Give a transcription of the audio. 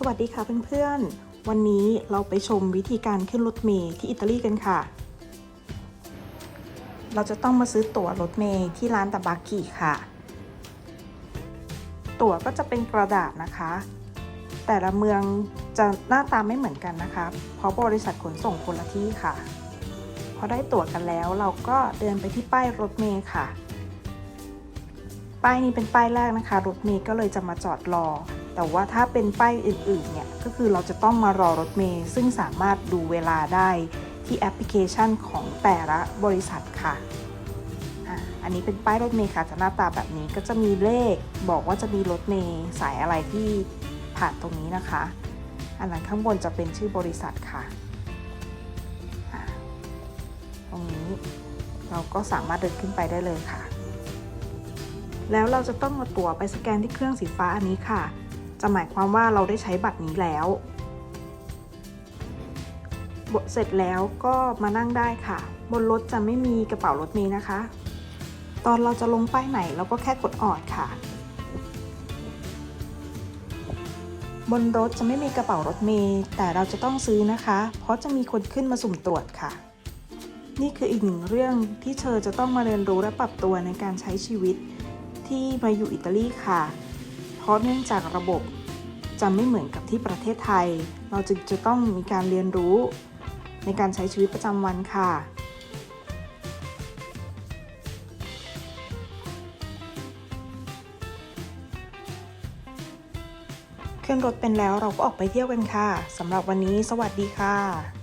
สวัสดีค่ะเพื่อนๆ วันนี้เราไปชมวิธีการขึ้นรถเมล์ที่อิตาลีกันค่ะ เราจะต้องมาซื้อตั๋วรถเมล์ที่ร้านตาบากิค่ะ ตั๋วก็จะเป็นกระดาษนะคะ แต่ละเมืองจะหน้าตาไม่เหมือนกันนะคะเพราะบริษัทขนส่งคนละที่ค่ะ พอได้ตั๋วกันแล้วเราก็เดินไปที่ป้ายรถเมล์ค่ะ ป้ายนี้เป็นป้ายแรกนะคะ รถเมล์ก็เลยจะมาจอดรอ แต่ว่าถ้าเป็นป้ายอื่นๆเนี่ยก็คือเราจะต้องมารอรถเมล์ซึ่งสามารถดูเวลาได้ที่แอปพลิเคชันของแต่ละบริษัทค่ะอันนี้เป็นป้ายรถเมล์ค่ะจะหน้าตาแบบนี้ก็จะมีเลขบอกว่าจะมีรถเมล์สายอะไรที่ผ่านตรงนี้นะคะ อันนั้นข้างบนจะเป็นชื่อบริษัทค่ะ ตรงนี้เราก็สามารถเดินขึ้นไปได้เลยค่ะ แล้วเราจะต้องเอาตั๋วไปสแกนที่เครื่องสีฟ้าอันนี้ค่ะ จะหมายความว่าเราได้ใช้บัตรนี้แล้วบทเสร็จแล้วก็มานั่งได้ค่ะ บนรถจะไม่มีกระเป๋ารถเมล์นะคะ ตอนเราจะลงป้ายไหนเราก็แค่กดออดค่ะ บนรถจะไม่มีกระเป๋ารถเมล์แต่เราจะต้องซื้อนะคะ เพราะจะมีคนขึ้นมาสุ่มตรวจค่ะ นี่คืออีกหนึ่งเรื่องที่เธอจะต้องมาเรียนรู้และปรับตัวในการใช้ชีวิตที่มาอยู่อิตาลีค่ะ ราะเนื่องจากระบบจะไม่เหมือนกับที่ประเทศไทย เราจึงจะต้องมีการเรียนรู้ ในการใช้ชีวิตประจำวันค่ะ ขึ้นรถเป็นแล้วเราก็ออกไปเที่ยวกันค่ะสำหรับวันนี้สวัสดีค่ะ